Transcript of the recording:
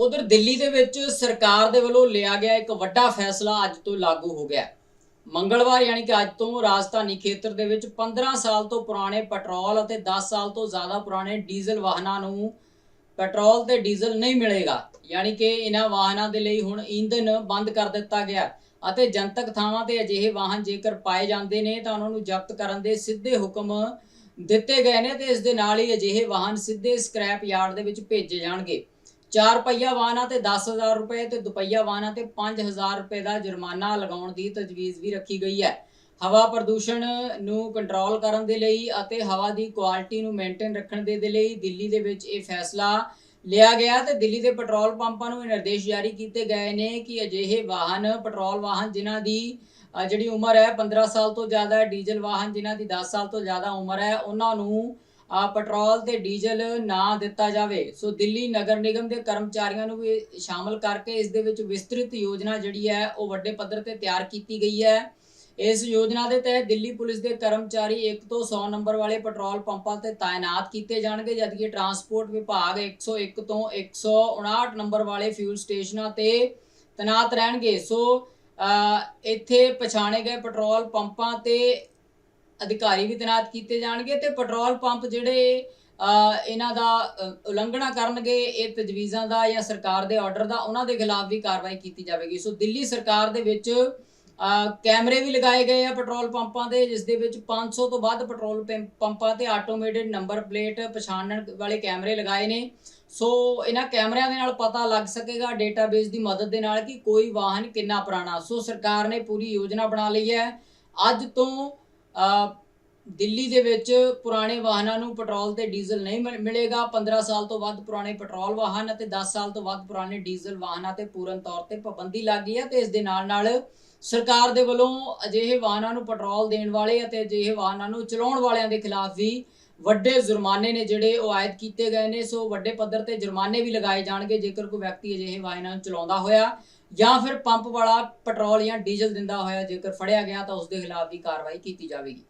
ਉਧਰ ਦਿੱਲੀ ਦੇ ਵਿੱਚ ਸਰਕਾਰ ਦੇ ਵੱਲੋਂ ਲਿਆ ਗਿਆ ਇੱਕ ਵੱਡਾ ਫੈਸਲਾ ਅੱਜ ਤੋਂ ਲਾਗੂ ਹੋ ਗਿਆ ਮੰਗਲਵਾਰ ਯਾਨੀ ਕਿ ਅੱਜ ਤੋਂ ਰਾਜਧਾਨੀ ਖੇਤਰ ਦੇ ਵਿੱਚ 15 ਸਾਲ ਤੋਂ ਪੁਰਾਣੇ ਪੈਟਰੋਲ ਅਤੇ 10 ਸਾਲ ਤੋਂ ਜ਼ਿਆਦਾ ਪੁਰਾਣੇ ਡੀਜ਼ਲ ਵਾਹਨਾਂ ਨੂੰ ਪੈਟਰੋਲ ਤੇ ਡੀਜ਼ਲ ਨਹੀਂ ਮਿਲੇਗਾ। ਯਾਨੀ ਕਿ ਇਹਨਾਂ ਵਾਹਨਾਂ ਦੇ ਲਈ ਹੁਣ ਈਂਧਨ ਬੰਦ ਕਰ ਦਿੱਤਾ ਗਿਆ ਅਤੇ ਜਨਤਕ ਥਾਵਾਂ ਤੇ ਅਜਿਹੇ ਵਾਹਨ ਜੇਕਰ ਪਾਏ ਜਾਂਦੇ ਨੇ ਤਾਂ ਉਹਨਾਂ ਨੂੰ ਜ਼ਬਤ ਕਰਨ ਦੇ ਸਿੱਧੇ ਹੁਕਮ ਦਿੱਤੇ ਗਏ ਨੇ ਤੇ ਇਸ ਦੇ ਨਾਲ ਹੀ ਅਜਿਹੇ ਵਾਹਨ ਸਿੱਧੇ ਸਕ੍ਰੈਪ ਯਾਰਡ ਦੇ ਵਿੱਚ ਭੇਜੇ ਜਾਣਗੇ। ਚਾਰ ਪਹੀਆ ਵਾਹਨਾਂ ਤੇ 10000 ਰੁਪਏ ਤੇ ਦੁਪਹੀਆ ਵਾਹਨਾਂ ਤੇ 5000 ਰੁਪਏ ਦਾ ਜੁਰਮਾਨਾ ਲਗਾਉਣ ਦੀ ਤਜਵੀਜ਼ ਵੀ ਰੱਖੀ ਗਈ ਹੈ। ਹਵਾ ਪ੍ਰਦੂਸ਼ਣ ਨੂੰ ਕੰਟਰੋਲ ਕਰਨ ਦੇ ਲਈ ਅਤੇ ਹਵਾ ਦੀ ਕੁਆਲਿਟੀ ਨੂੰ ਮੇਨਟੇਨ ਰੱਖਣ ਦੇ ਦੇ ਲਈ ਦਿੱਲੀ ਦੇ ਵਿੱਚ ਇਹ ਫੈਸਲਾ ਲਿਆ ਗਿਆ ਤੇ ਦਿੱਲੀ ਦੇ ਪੈਟਰੋਲ ਪੰਪਾਂ ਨੂੰ ਇਹ ਨਿਰਦੇਸ਼ ਜਾਰੀ ਕੀਤੇ ਗਏ ਨੇ ਕਿ ਅਜਿਹੇ ਵਾਹਨ, ਪੈਟਰੋਲ ਵਾਹਨ ਜਿਨ੍ਹਾਂ ਦੀ ਜਿਹੜੀ ਉਮਰ ਹੈ 15 ਸਾਲ ਤੋਂ ਜ਼ਿਆਦਾ ਹੈ, ਡੀਜ਼ਲ ਵਾਹਨ ਜਿਨ੍ਹਾਂ ਦੀ 10 ਸਾਲ ਤੋਂ ਜ਼ਿਆਦਾ ਉਮਰ ਹੈ, ਉਹਨਾਂ ਨੂੰ ਪੈਟਰੋਲ ਤੇ ਡੀਜ਼ਲ ਨਾ ਦਿੱਤਾ ਜਾਵੇ। ਸੋ ਦਿੱਲੀ ਨਗਰ ਨਿਗਮ ਦੇ ਕਰਮਚਾਰੀਆਂ ਨੂੰ ਵੀ ਸ਼ਾਮਲ ਕਰਕੇ ਇਸ ਦੇ ਵਿੱਚ ਵਿਸਤ੍ਰਿਤ ਯੋਜਨਾ ਜਿਹੜੀ ਹੈ, ਉਹ ਵੱਡੇ ਪੱਧਰ ਤੇ ਤਿਆਰ ਕੀਤੀ ਗਈ ਹੈ। ਇਸ ਯੋਜਨਾ ਦੇ ਤਹਿਤ ਦਿੱਲੀ ਪੁਲਿਸ ਦੇ ਕਰਮਚਾਰੀ 1 ਤੋਂ 100 ਨੰਬਰ ਵਾਲੇ ਪੈਟਰੋਲ ਪੰਪਾਂ ਤੇ ਤਾਇਨਾਤ ਕੀਤੇ ਜਾਣਗੇ ਜਦਕਿ ਟਰਾਂਸਪੋਰਟ ਵਿਭਾਗ 101 ਤੋਂ 159 ਨੰਬਰ ਵਾਲੇ ਫਿਊਲ ਸਟੇਸ਼ਨਾਂ ਤੇ ਤੈਨਾਤ ਰਹਿਣਗੇ। ਸੋ ਇੱਥੇ ਪਛਾਣੇ ਗਏ ਪੈਟਰੋਲ ਪੰਪਾਂ ਤੇ ਅਧਿਕਾਰੀ ਵੀ ਤੈਨਾਤ ਕੀਤੇ ਜਾਣਗੇ ਤੇ ਪੈਟਰੋਲ ਪੰਪ ਜਿਹੜੇ ਇਹਨਾਂ ਦਾ ਉਲੰਘਣਾ ਕਰਨਗੇ, ਇਹ ਤਜਵੀਜ਼ਾਂ ਦਾ ਜਾਂ ਸਰਕਾਰ ਦੇ ਆਰਡਰ ਦਾ, ਉਹਨਾਂ ਦੇ ਖਿਲਾਫ ਵੀ ਕਾਰਵਾਈ ਕੀਤੀ ਜਾਵੇਗੀ। ਸੋ ਦਿੱਲੀ ਸਰਕਾਰ ਦੇ ਵਿੱਚ ਕੈਮਰੇ ਵੀ ਲਗਾਏ ਗਏ ਆ ਪੈਟਰੋਲ ਪੰਪਾਂ ਦੇ, ਜਿਸ ਦੇ ਵਿੱਚ 500 ਤੋਂ ਵੱਧ ਪੈਟਰੋਲ ਪੰਪ- ਪੰਪਾਂ ਤੇ ਆਟੋਮੇਟਿਡ ਨੰਬਰ ਪਲੇਟ ਪਛਾਣਨ ਵਾਲੇ ਕੈਮਰੇ ਲਗਾਏ ਨੇ। ਸੋ ਇਹਨਾਂ ਕੈਮਰਿਆਂ ਦੇ ਨਾਲ ਪਤਾ ਲੱਗ ਸਕੇਗਾ ਡੇਟਾਬੇਸ ਦੀ ਮਦਦ ਦੇ ਨਾਲ ਕਿ ਕੋਈ ਵਾਹਨ ਕਿੰਨਾ ਪੁਰਾਣਾ। ਸੋ ਸਰਕਾਰ ਨੇ ਪੂਰੀ ਯੋਜਨਾ ਬਣਾ ਲਈ ਹੈ। ਅੱਜ ਤੋਂ ਦਿੱਲੀ ਦੇ ਵਿੱਚ ਪੁਰਾਣੇ ਵਾਹਨਾਂ ਨੂੰ ਪੈਟਰੋਲ ਤੇ ਡੀਜ਼ਲ ਨਹੀਂ ਮਿਲ- ਮਿਲੇਗਾ। 15 ਸਾਲ ਤੋਂ ਵੱਧ ਪੁਰਾਣੇ ਪੈਟਰੋਲ ਵਾਹਨ ਅਤੇ 10 ਸਾਲ ਤੋਂ ਵੱਧ ਪੁਰਾਣੇ ਡੀਜ਼ਲ ਵਾਹਨਾਂ ਤੇ ਪੂਰਨ ਤੌਰ ਤੇ ਪਾਬੰਦੀ ਲੱਗ ਗਈ ਹੈ ਤੇ ਇਸ ਦੇ ਨਾਲ ਨਾਲ ਸਰਕਾਰ ਦੇ ਵੱਲੋਂ ਅਜਿਹੇ ਵਾਹਨਾਂ ਨੂੰ ਪੈਟਰੋਲ ਦੇਣ ਵਾਲੇ ਅਤੇ ਅਜਿਹੇ ਵਾਹਨਾਂ ਨੂੰ ਚਲਾਉਣ ਵਾਲਿਆਂ ਦੇ ਖਿਲਾਫ ਵੀ ਵੱਡੇ ਜੁਰਮਾਨੇ ਨੇ ਜਿਹੜੇ ਉਹ ਆਇਦ ਕੀਤੇ ਗਏ ਨੇ, ਸੋ ਵੱਡੇ ਪੱਧਰ ਤੇ ਜੁਰਮਾਨੇ ਵੀ ਲਗਾਏ ਜਾਣਗੇ, ਜੇਕਰ ਕੋਈ ਵਿਅਕਤੀ ਅਜਿਹੇ ਵਾਹਨਾਂ ਨੂੰ ਚਲਾਉਂਦਾ ਹੋਇਆ ਜਾਂ ਫਿਰ ਪੰਪ ਵਾਲਾ ਪੈਟਰੋਲ ਜਾਂ ਡੀਜ਼ਲ ਦਿੰਦਾ ਹੋਇਆ ਜੇਕਰ ਫੜਿਆ ਗਿਆ ਤਾਂ ਉਸ ਦੇ ਖਿਲਾਫ ਵੀ ਕਾਰਵਾਈ ਕੀਤੀ ਜਾਵੇਗੀ।